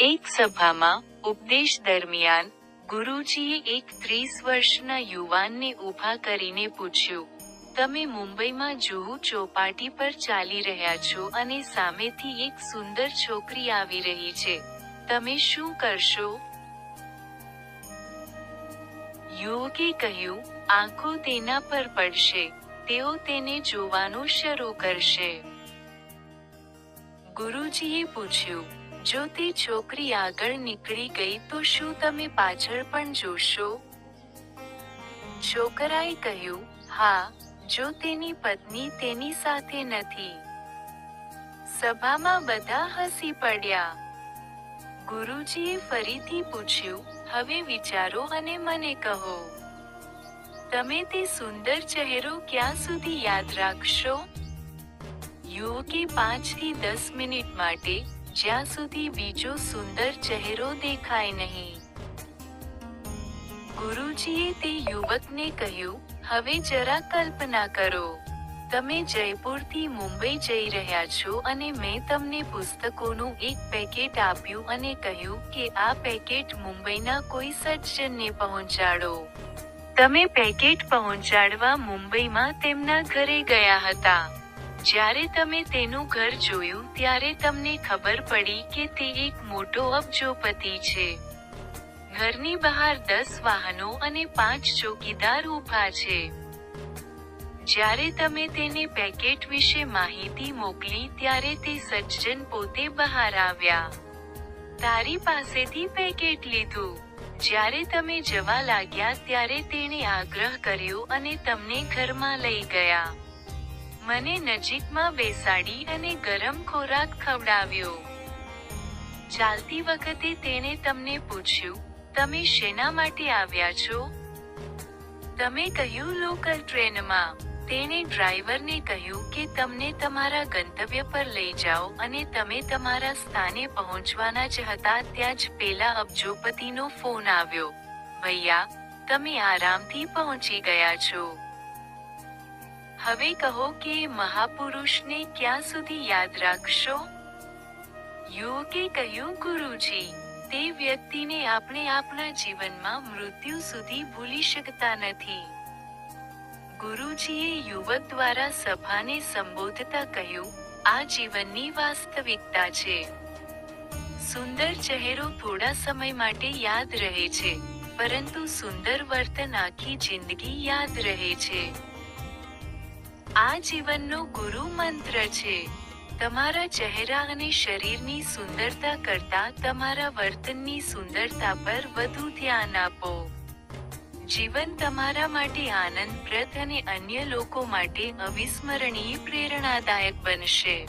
એક સભામાં ઉપદેશ દરમિયાન ગુરુજીએ એક ત્રીસ વર્ષના યુવાનને ઊભા કરીને પૂછ્યું, તમે મુંબઈમાં જુહુ ચોપાટી પર ચાલી રહ્યા છો અને સામેથી એક સુંદર છોકરી આવી રહી છે. તમે શું કરશો યુવકે કહ્યું, આંખો તેના પર પડશે. તેઓ તેને જોવાનું શરૂ કરશે ગુરુજીએ પૂછ્યું જો તે છોકરી આગળ નીકળી ગઈ, તો શું તમે પાછળ પણ જોશો? છોકરાએ કહ્યું, હા, જો તેની પત્ની તેની સાથે નથી. સભામાં બધા હસી પડ્યા. ગુરુજીએ ફરીથી પૂછ્યું, હવે વિચારો અને મને કહો. તમે તે સુંદર ચહેરો ક્યાં સુધી યાદ રાખશો? યુવકે પાંચથી દસ મિનિટ માટે જ્યાં સુધી બીજો સુંદર ચહેરો દેખાય નહીં. ગુરુજીએ તે યુવકને કહ્યું, હવે જરા કલ્પના કરો. તમે જયપુરથી મુંબઈ જઈ રહ્યા છો અને મેં તમને પુસ્તકોનું એક પેકેટ આપ્યું અને કહ્યું કે આ પેકેટ મુંબઈના કોઈ સજ્જનને પહોંચાડો. તમે પેકેટ પહોંચાડવા મુંબઈમાં તેમના ઘરે ગયા હતા. જ્યારે તમે તેનું ઘર જોયું, ત્યારે તમને ખબર પડી કે તે એક મોટો અબજોપતિ છે. ઘરની બહાર દસ વાહનો અને પાંચ ચોકીદાર ઊભા છે. જ્યારે તમે તેને પેકેટ વિશે માહિતી મોકલી, ત્યારે તે સજ્જન પોતે બહાર આવ્યા. તારી પાસેથી પેકેટ લીધું. જ્યારે તમે જવા લાગ્યા, ત્યારે તેણે આગ્રહ કર્યો અને તમને ઘરમાં લઈ ગયા. મને નજીકમાં બેસાડી અને ગરમ ખોરાક ખવડાવ્યો. ચાલતી વખતે તેણે તમને પૂછ્યું, તમે શેના માટે આવ્યા છો? તમે કહ્યું લોકલ ટ્રેનમાં? તેણે ડ્રાઈવરને કહ્યું કે, તમને તમારા ગંતવ્ય પર લઈ જાઓ અને તમે તમારા સ્થાને પહોંચવાના જ હતા ત્યાં જ પેલા અબજોપતિનો ફોન આવ્યો. ભૈયા, તમે આરામથી પહોંચી ગયા છો. હવે કહો કે મહાપુરુષને ક્યાં સુધી યાદ રાખશો? યુવકે કહ્યું ગુરુજી, તે વ્યક્તિને આપણે આપણા જીવનમાં મૃત્યુ સુધી ભૂલી શકતા નથી. ગુરુજીએ યુવક દ્વારા સભાને સંબોધતા કહ્યું, આ જીવનની વાસ્તવિકતા છે. સુંદર ચહેરો થોડા સમય માટે યાદ રહે છે, પરંતુ સુંદર વર્તન આખી જિંદગી યાદ રહે છે. આ જીવનનો ગુરુ મંત્ર છે. તમારા ચહેરા અને શરીરની સુંદરતા કરતા તમારા વર્તનની સુંદરતા પર વધુ ધ્યાન આપો. જીવન તમારા માટે આનંદપ્રદ અને અન્ય લોકો માટે અવિસ્મરણીય પ્રેરણાદાયક બનશે.